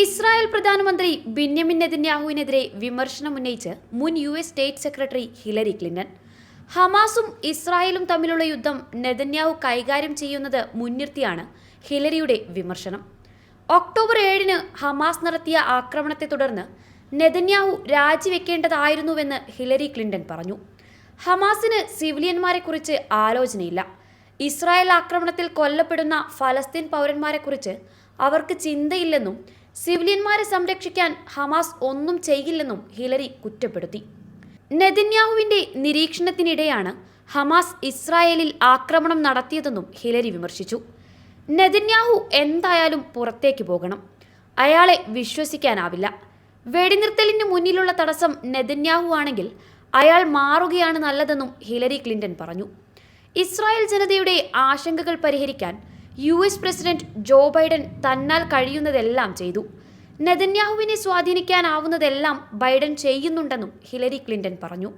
Israel പ്രധാനമന്ത്രി Binyamin നെതന്യാഹുവിനെതിരെ വിമർശനം ഉന്നയിച്ച് മുൻ U S state secretary Hillary Clinton. ഹമാസും ഇസ്രായേലും തമ്മിലുള്ള യുദ്ധം നെതന്യാഹു കൈകാര്യം ചെയ്യുന്നത് മുൻനിർത്തിയാണ് ഹിലരിയുടെ വിമർശനം. ഒക്ടോബർ ഏഴിന് ഹമാസ് നടത്തിയ ആക്രമണത്തെ തുടർന്ന് നെതന്യാഹു രാജിവെക്കേണ്ടതായിരുന്നുവെന്ന് ഹിലരി ക്ലിന്റൺ പറഞ്ഞു. ഹമാസിന് സിവിലിയന്മാരെക്കുറിച്ച് ആലോചനയില്ല. ഇസ്രായേൽ ആക്രമണത്തിൽ കൊല്ലപ്പെടുന്ന ഫലസ്തീൻ പൗരന്മാരെക്കുറിച്ച് അവർക്ക് ചിന്തയില്ലെന്നും സിവിലിയന്മാരെ സംരക്ഷിക്കാൻ ഹമാസ് ഒന്നും ചെയ്യില്ലെന്നും ഹിലരി കുറ്റപ്പെടുത്തി. നെതന്യാഹുവിന്റെ നിരീക്ഷണത്തിനിടെയാണ് ഹമാസ് ഇസ്രായേലിൽ ആക്രമണം നടത്തിയതെന്നും ഹിലരി വിമർശിച്ചു. നെതന്യാഹു എന്തായാലും പുറത്തേക്ക് പോകണം. അയാളെ വിശ്വസിക്കാനാവില്ല. വെടിനിർത്തലിന് മുന്നിലുള്ള തടസ്സം നെതന്യാഹു ആണെങ്കിൽ അയാൾ മാറുകയാണ് നല്ലതെന്നും ഹിലരി ക്ലിന്റൺ പറഞ്ഞു. ഇസ്രായേൽ ജനതയുടെ ആശങ്കകൾ പരിഹരിക്കാൻ U S president Joe Biden തന്നാൽ കഴിയുന്നതെല്ലാം ചെയ്തു. നെതന്യാഹുവിനെ സ്വാധീനിക്കാനാവുന്നതെല്ലാം ബൈഡൻ ചെയ്യുന്നുണ്ടെന്നും ഹിലരി ക്ലിന്റൺ പറഞ്ഞു.